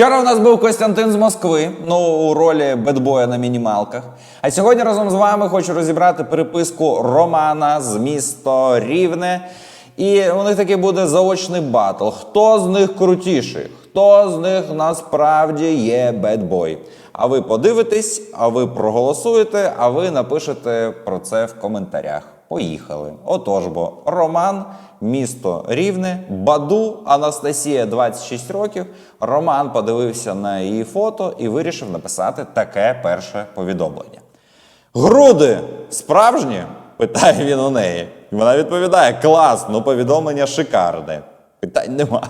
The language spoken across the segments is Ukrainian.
Вчора у нас був Костянтин з Москви, ну у ролі бедбоя на мінімалках. А сьогодні разом з вами хочу розібрати переписку Романа з міста Рівне. І у них такий буде заочний батл. Хто з них крутіший? Хто з них насправді є бедбой? А ви подивитесь, а ви проголосуєте, а ви напишете про це в коментарях. Поїхали. Отож бо Роман, місто Рівне, Баду, Анастасія 26 років. Роман подивився на її фото і вирішив написати таке перше повідомлення. Груди справжні? питає він у неї. Вона відповідає: клас, ну повідомлення шикарне. Питань нема.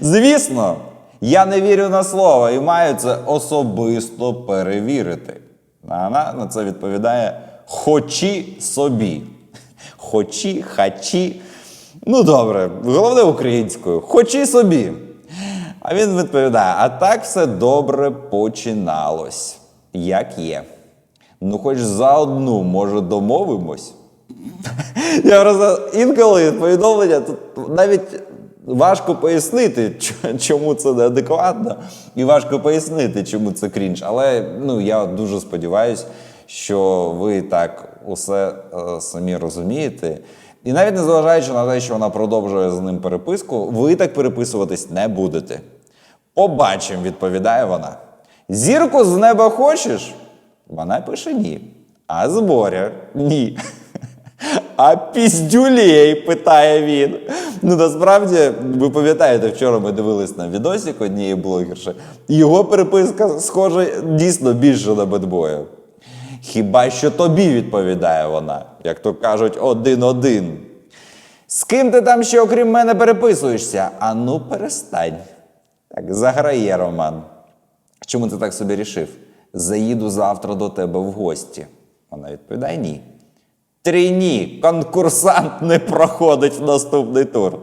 Звісно, я не вірю на слово і маю це особисто перевірити. А вона на це відповідає: хочі собі. Хочі, хачі. Ну добре, головне українською. Хочі собі. А він відповідає: а так все добре починалось. Як є. Ну, хоч за одну, може, домовимось. Я просто інколи повідомлення тут навіть важко пояснити, чому це неадекватно, і важко пояснити, чому це крінж. Але ну, я дуже сподіваюся, що ви так усе е, самі розумієте. І навіть незважаючи на те, що вона продовжує з ним переписку, ви так переписуватись не будете. Побачимо, відповідає вона. Зірку з неба хочеш? Вона пише ні. А зборя ні. А піздюлей, питає він. Ну насправді, ви пам'ятаєте, вчора ми дивились на відосик однієї блогерші. Його переписка схожа дійсно більше на бедбоя. Хіба що тобі відповідає вона, як то кажуть, один-один. З ким ти там ще окрім мене переписуєшся? А ну перестань. Так, заграє Роман. Чому ти так собі рішив? Заїду завтра до тебе в гості. Вона відповідає ні. Три ні. Конкурсант не проходить в наступний тур.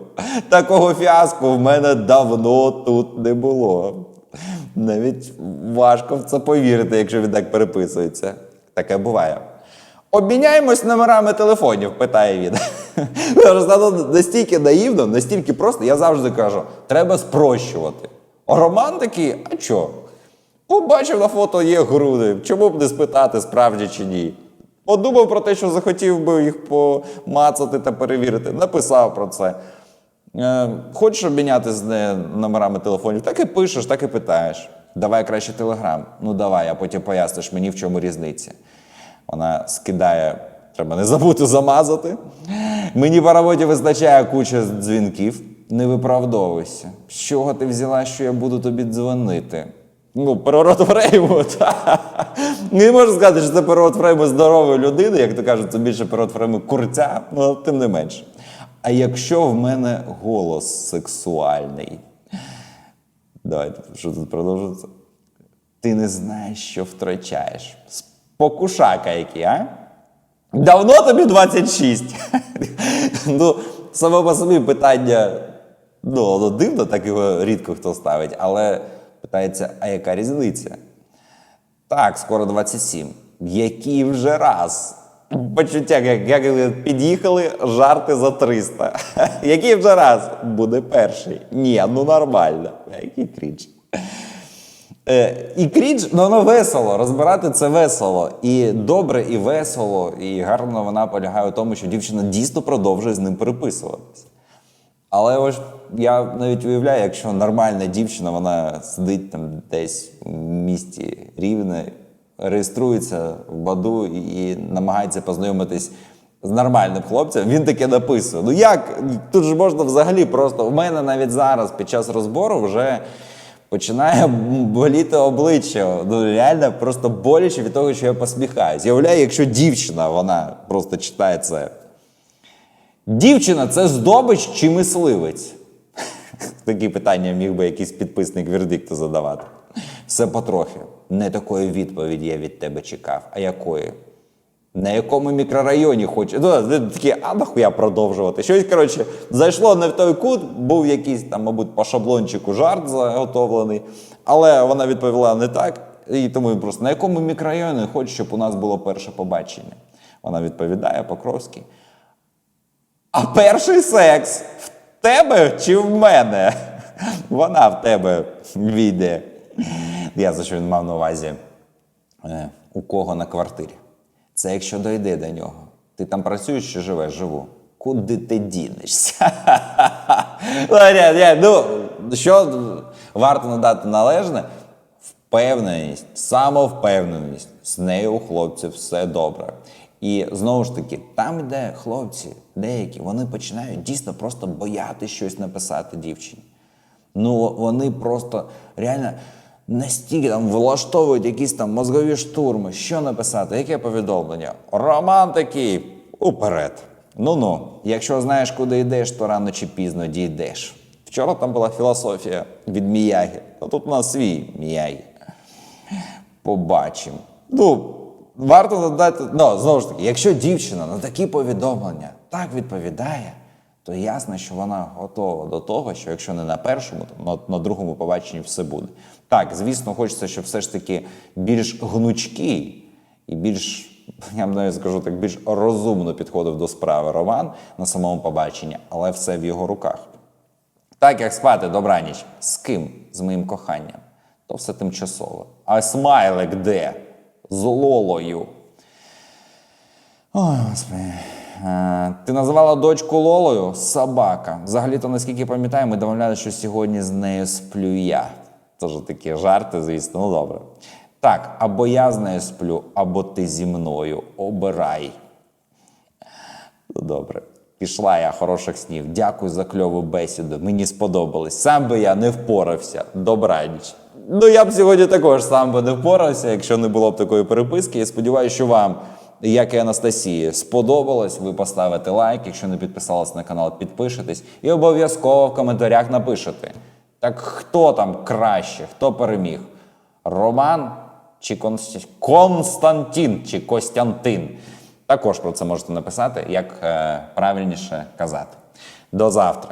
Такого фіаско в мене давно тут не було. Навіть важко в це повірити, якщо він так переписується. Таке буває. Обміняємось номерами телефонів, питає він. Просто настільки наївно, настільки просто, я завжди кажу, треба спрощувати. А Роман такий, а чо? Побачив на фото є груди. Чому б не спитати, справді чи ні? Подумав про те, що захотів би їх помацати та перевірити. Написав про це. Е, хочеш обміняти з номерами телефонів? Так і пишеш, так і питаєш. Давай краще телеграм. Ну давай, а потім поясниш мені, в чому різниця. Вона скидає, треба не забути замазати. Мені по роботі вистачає куча дзвінків. Не виправдовуйся. З чого ти взяла, що я буду тобі дзвонити? Ну, переворот фрейму. та. Не можу сказати, що це переворот фрейму здорової людини, як то кажуть, це більше переворот фрейму курця, ну тим не менше. А якщо в мене голос сексуальний, давайте, що тут продовжується? Ти не знаєш, що втрачаєш. Спокушака який, а? Давно тобі 26. ну, саме по собі питання, ну, воно дивно, так його рідко хто ставить, але питається, а яка різниця? Так, скоро 27. Який вже раз? Почуття, як, як під'їхали жарти за 300. Який вже раз буде перший? Ні, ну нормально. Який крінж. Е, і крінж, ну воно весело. Розбирати це весело. І добре, і весело, і гарна вона полягає у тому, що дівчина дійсно продовжує з ним переписуватися. Але ось я навіть уявляю, якщо нормальна дівчина, вона сидить там десь в місті Рівне, реєструється в Баду і, намагається познайомитись з нормальним хлопцем, він таке написує. Ну як? Тут ж можна взагалі просто. У мене навіть зараз під час розбору вже починає боліти обличчя. Ну реально просто боляче від того, що я посміхаюсь. Я уявляю, якщо дівчина вона просто читає це. Дівчина це здобич чи мисливець? Такі питання міг би якийсь підписник вердикту задавати. Все потрохи. Не такої відповіді я від тебе чекав. А якої? На якому мікрорайоні хоче. Ну, такі, а нахуя продовжувати? Щось, коротше, зайшло не в той кут, був якийсь там, мабуть, по шаблончику жарт заготовлений, але вона відповіла не так. І тому просто на якому мікрорайоні хоче, щоб у нас було перше побачення. Вона відповідає Покровський. А перший секс в тебе чи в мене? Вона в тебе війде. Я за що він мав на увазі е, у кого на квартирі. Це якщо дойде до нього. Ти там працюєш чи живеш? Живу. Куди ти дінешся? Ну, ну, що варто надати належне? Впевненість, самовпевненість. З нею у хлопців все добре. І знову ж таки, там, де хлопці деякі, вони починають дійсно просто бояти щось написати дівчині. Ну, вони просто реально настільки там влаштовують якісь там мозгові штурми. Що написати? Яке повідомлення? Роман такий уперед. Ну ну, якщо знаєш, куди йдеш, то рано чи пізно дійдеш. Вчора там була філософія від Міягі, а тут у нас свій Міягі. Побачимо. Ну, варто додати. Ну, знову ж таки, якщо дівчина на такі повідомлення так відповідає, то ясно, що вона готова до того, що якщо не на першому, то на, другому побаченні все буде. Так, звісно, хочеться, щоб все ж таки більш гнучкий і більш, я б навіть скажу так, більш розумно підходив до справи Роман на самому побаченні, але все в його руках. Так як спати добраніч. З ким? З моїм коханням. То все тимчасово. А смайлик де? З Лолою. Ой, господи. Е, Ти називала дочку Лолою собака. Взагалі-то, наскільки пам'ятаю, ми домовлялися, що сьогодні з нею сплю я. Тож такі жарти, звісно, ну добре. Так, або я з нею сплю, або ти зі мною. Обирай. Ну, Добре. Пішла я хороших снів. Дякую за кльову бесіду. Мені сподобалось. Сам би я не впорався. Добраніч. Ну я б сьогодні також сам би не впорався, якщо не було б такої переписки. Я сподіваюся, що вам, як і Анастасії, сподобалось. Ви поставите лайк. Якщо не підписались на канал, підпишитесь. І обов'язково в коментарях напишете. Так хто там краще, хто переміг? Роман чи Конс- Константин чи Костянтин? Також про це можете написати, як е, правильніше казати. До завтра.